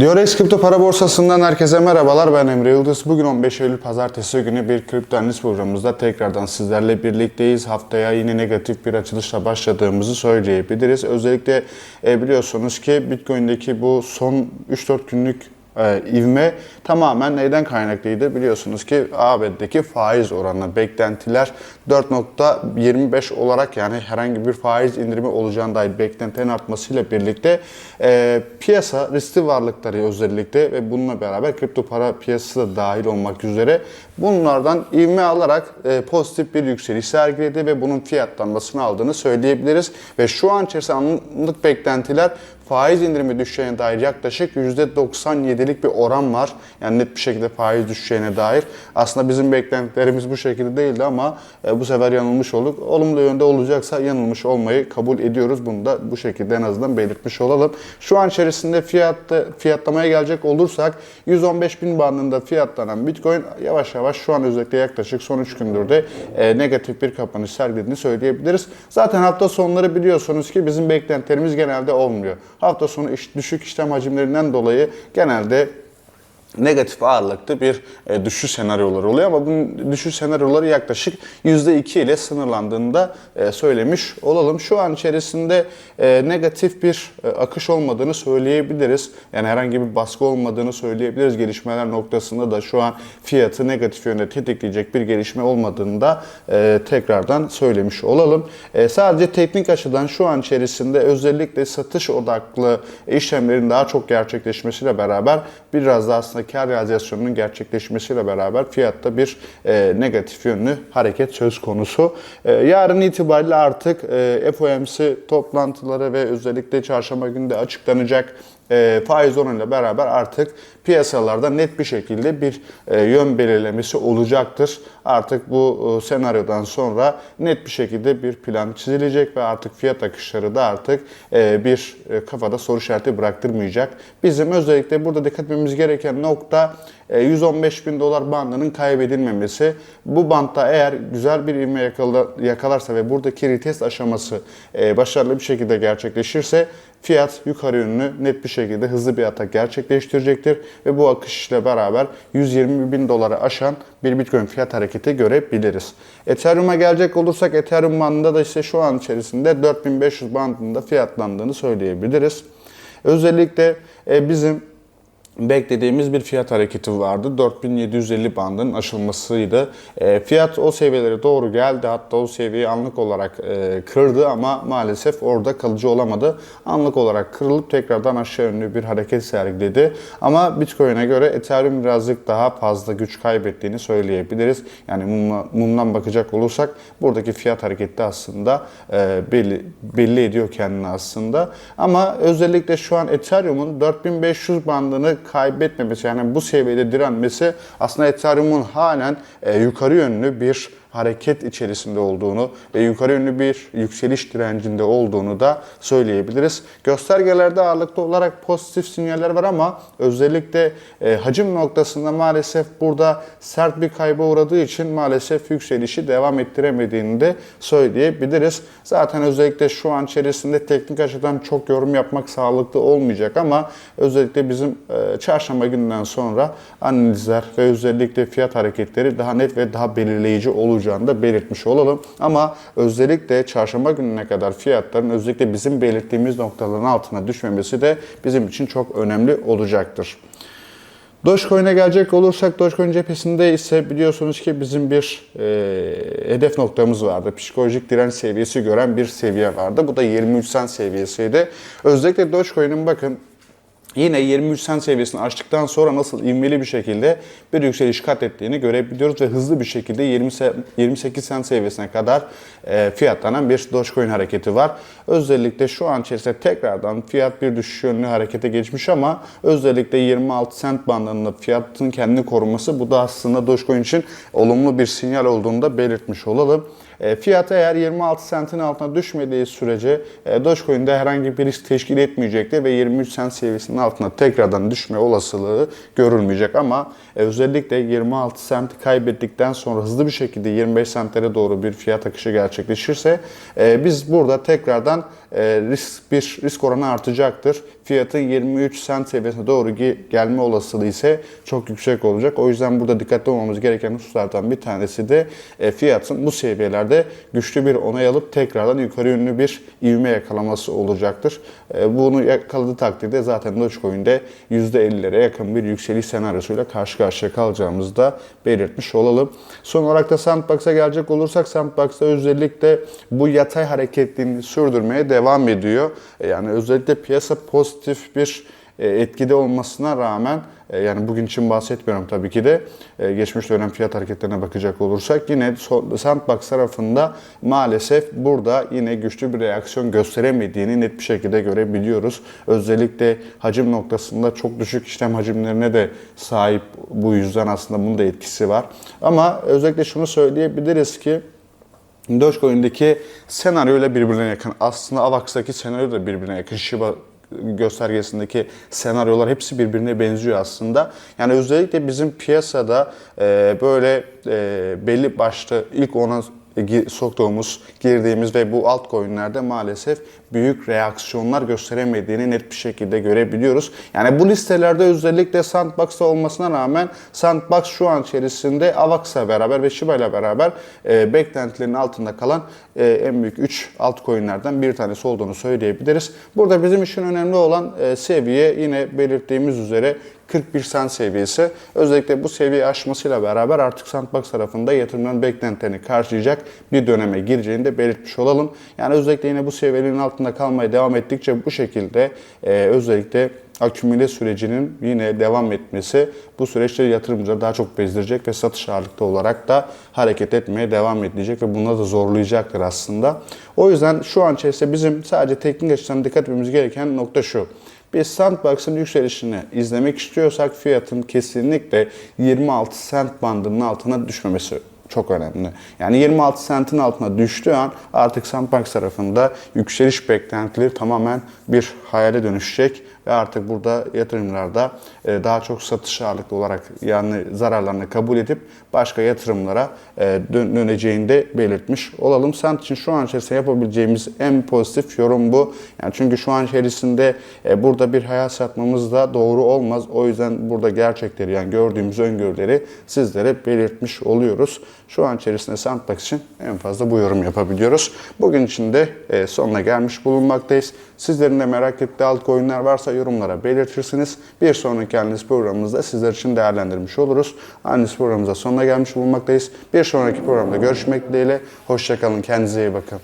Diyorex Kripto Para Borsası'ndan herkese merhabalar. Ben Emre Yıldız. Bugün 15 Eylül Pazartesi günü bir kripto analiz programımızda tekrardan sizlerle birlikteyiz. Haftaya yine negatif bir açılışla başladığımızı söyleyebiliriz. Özellikle e, biliyorsunuz ki Bitcoin'deki bu son 3-4 günlük e, ivme tamamen neyden kaynaklıydı? Biliyorsunuz ki ABD'deki faiz oranı beklentiler 4.25 olarak yani herhangi bir faiz indirimi olacağına dair beklentilerin artmasıyla birlikte e, piyasa riskli varlıkları özellikle ve bununla beraber kripto para piyasası da dahil olmak üzere bunlardan ivme alarak e, pozitif bir yükseliş sergiledi ve bunun fiyatlanmasını aldığını söyleyebiliriz. Ve şu an içerisinde anlık beklentiler faiz indirimi düşeceğine dair yaklaşık %97'lik bir oran var. Yani net bir şekilde faiz düşeceğine dair. Aslında bizim beklentilerimiz bu şekilde değildi ama e, bu sefer yanılmış olduk. Olumlu yönde olacaksa yanılmış olmayı kabul ediyoruz. Bunu da bu şekilde en azından belirtmiş olalım. Şu an içerisinde fiyatta, fiyatlamaya gelecek olursak 115 bin bandında fiyatlanan Bitcoin yavaş yavaş şu an özellikle yaklaşık son 3 gündür de e, negatif bir kapanış sergilediğini söyleyebiliriz. Zaten hafta sonları biliyorsunuz ki bizim beklentilerimiz genelde olmuyor. Hafta sonu iş, düşük işlem hacimlerinden dolayı genelde negatif ağırlıklı bir e, düşüş senaryoları oluyor ama bu düşüş senaryoları yaklaşık %2 ile sınırlandığını da e, söylemiş olalım. Şu an içerisinde e, negatif bir akış olmadığını söyleyebiliriz. Yani herhangi bir baskı olmadığını söyleyebiliriz. Gelişmeler noktasında da şu an fiyatı negatif yönde tetikleyecek bir gelişme olmadığını da tekrardan söylemiş olalım. Sadece teknik açıdan şu an içerisinde özellikle satış odaklı işlemlerin daha çok gerçekleşmesiyle beraber biraz da aslında kar realizasyonunun gerçekleşmesiyle beraber fiyatta bir e, negatif yönlü hareket söz konusu. E, yarın itibariyle artık e, FOMC toplantıları ve özellikle çarşamba günü de açıklanacak e, faiz oranıyla beraber artık piyasalarda net bir şekilde bir e, yön belirlemesi olacaktır. Artık bu e, senaryodan sonra net bir şekilde bir plan çizilecek ve artık fiyat akışları da artık e, bir kafada soru işareti bıraktırmayacak. Bizim özellikle burada dikkat etmemiz gereken nokta e, 115 bin dolar bandının kaybedilmemesi. Bu bantta eğer güzel bir ivme yakala- yakalarsa ve buradaki retest aşaması başarılı bir şekilde gerçekleşirse fiyat yukarı yönlü net bir şekilde hızlı bir atak gerçekleştirecektir ve bu akış ile beraber 120 bin doları aşan bir Bitcoin fiyat hareketi görebiliriz. Ethereum'a gelecek olursak Ethereum bandında da ise şu an içerisinde 4500 bandında fiyatlandığını söyleyebiliriz. Özellikle e, bizim beklediğimiz bir fiyat hareketi vardı. 4750 bandının aşılmasıydı. E, fiyat o seviyelere doğru geldi. Hatta o seviyeyi anlık olarak e, kırdı ama maalesef orada kalıcı olamadı. Anlık olarak kırılıp tekrardan aşağı yönlü bir hareket sergiledi. Ama Bitcoin'e göre Ethereum birazcık daha fazla güç kaybettiğini söyleyebiliriz. Yani mumla, mumdan bakacak olursak buradaki fiyat hareketi aslında e, belli, belli ediyor kendini aslında. Ama özellikle şu an Ethereum'un 4500 bandını kaybetmemesi yani bu seviyede direnmesi aslında Ethereum'un halen e, yukarı yönlü bir hareket içerisinde olduğunu ve yukarı yönlü bir yükseliş direncinde olduğunu da söyleyebiliriz. Göstergelerde ağırlıklı olarak pozitif sinyaller var ama özellikle e, hacim noktasında maalesef burada sert bir kayba uğradığı için maalesef yükselişi devam ettiremediğini de söyleyebiliriz. Zaten özellikle şu an içerisinde teknik açıdan çok yorum yapmak sağlıklı olmayacak ama özellikle bizim e, çarşamba gününden sonra analizler ve özellikle fiyat hareketleri daha net ve daha belirleyici olacağını da belirtmiş olalım. Ama özellikle çarşamba gününe kadar fiyatların özellikle bizim belirttiğimiz noktaların altına düşmemesi de bizim için çok önemli olacaktır. Dogecoin'e gelecek olursak Dogecoin cephesinde ise biliyorsunuz ki bizim bir e, hedef noktamız vardı. Psikolojik direnç seviyesi gören bir seviye vardı. Bu da 23 cent seviyesiydi. Özellikle Dogecoin'in bakın Yine 23 sen seviyesini aştıktan sonra nasıl ivmeli bir şekilde bir yükseliş kat ettiğini görebiliyoruz ve hızlı bir şekilde 20 se- 28 sen seviyesine kadar e, fiyatlanan bir Dogecoin hareketi var. Özellikle şu an içerisinde tekrardan fiyat bir düşüş yönlü harekete geçmiş ama özellikle 26 sent bandında fiyatın kendini koruması bu da aslında Dogecoin için olumlu bir sinyal olduğunu da belirtmiş olalım. E, eğer 26 sentin altına düşmediği sürece e, Dogecoin'de herhangi bir risk teşkil etmeyecektir ve 23 sent seviyesinin altına tekrardan düşme olasılığı görülmeyecek ama e, özellikle 26 sent kaybettikten sonra hızlı bir şekilde 25 sentlere doğru bir fiyat akışı gerçekleşirse e, biz burada tekrardan e, risk bir risk oranı artacaktır. Fiyatın 23 sent seviyesine doğru ge- gelme olasılığı ise çok yüksek olacak. O yüzden burada dikkatli olmamız gereken hususlardan bir tanesi de e, fiyatın bu seviyelerde güçlü bir onay alıp tekrardan yukarı yönlü bir ivme yakalaması olacaktır. E, bunu yakaladığı takdirde zaten Dogecoin'de %50'lere yakın bir yükseliş senaryosuyla karşı karşıya kalacağımızı da belirtmiş olalım. Son olarak da Sandbox'a gelecek olursak Sandbox'ta özellikle bu yatay hareketliğini sürdürmeye devam ediyor. E, Yani özellikle piyasa pozitif bir e, etkide olmasına rağmen e, yani bugün için bahsetmiyorum tabii ki de e, geçmiş dönem fiyat hareketlerine bakacak olursak yine Sandbox tarafında maalesef burada yine güçlü bir reaksiyon gösteremediğini net bir şekilde görebiliyoruz. Özellikle hacim noktasında çok düşük işlem hacimlerine de sahip bu yüzden aslında bunun da etkisi var. Ama özellikle şunu söyleyebiliriz ki Dogecoin'deki senaryoyla birbirine yakın. Aslında Avax'taki senaryo da birbirine yakın. Shiba göstergesindeki senaryolar hepsi birbirine benziyor aslında. Yani özellikle bizim piyasada e, böyle e, belli başlı ilk ona soktuğumuz, girdiğimiz ve bu altcoin'lerde maalesef büyük reaksiyonlar gösteremediğini net bir şekilde görebiliyoruz. Yani bu listelerde özellikle Sandbox'ta olmasına rağmen Sandbox şu an içerisinde Avax'la beraber ve Shiba beraber e, beklentilerin altında kalan e, en büyük 3 altcoin'lerden bir tanesi olduğunu söyleyebiliriz. Burada bizim için önemli olan e, seviye yine belirttiğimiz üzere 41 sent seviyesi. Özellikle bu seviye aşmasıyla beraber artık Sandbox tarafında yatırımların beklentilerini karşılayacak bir döneme gireceğini de belirtmiş olalım. Yani özellikle yine bu seviyenin altında kalmaya devam ettikçe bu şekilde e, özellikle akümüle sürecinin yine devam etmesi bu süreçte yatırımcıları daha çok bezdirecek ve satış ağırlıklı olarak da hareket etmeye devam edecek ve buna da zorlayacaktır aslında. O yüzden şu an içerisinde bizim sadece teknik açıdan dikkat etmemiz gereken nokta şu. Biz Sandbox'ın yükselişini izlemek istiyorsak fiyatın kesinlikle 26 sent bandının altına düşmemesi çok önemli. Yani 26 sentin altına düştüğü an artık Sandbox tarafında yükseliş beklentileri tamamen bir hayale dönüşecek ve artık burada yatırımlarda e, daha çok satış ağırlıklı olarak yani zararlarını kabul edip başka yatırımlara e, dön- döneceğini de belirtmiş olalım. Sent için şu an içerisinde yapabileceğimiz en pozitif yorum bu. Yani çünkü şu an içerisinde e, burada bir hayal satmamız da doğru olmaz. O yüzden burada gerçekleri yani gördüğümüz öngörüleri sizlere belirtmiş oluyoruz. Şu an içerisinde Sandbox için en fazla bu yorum yapabiliyoruz. Bugün için de sonuna gelmiş bulunmaktayız. Sizlerin de merak ettiği altcoin'ler varsa yorumlara belirtirsiniz. Bir sonraki analiz programımızda sizler için değerlendirmiş oluruz. Analiz programımıza sonuna gelmiş bulunmaktayız. Bir sonraki programda görüşmek dileğiyle. Hoşçakalın. Kendinize iyi bakın.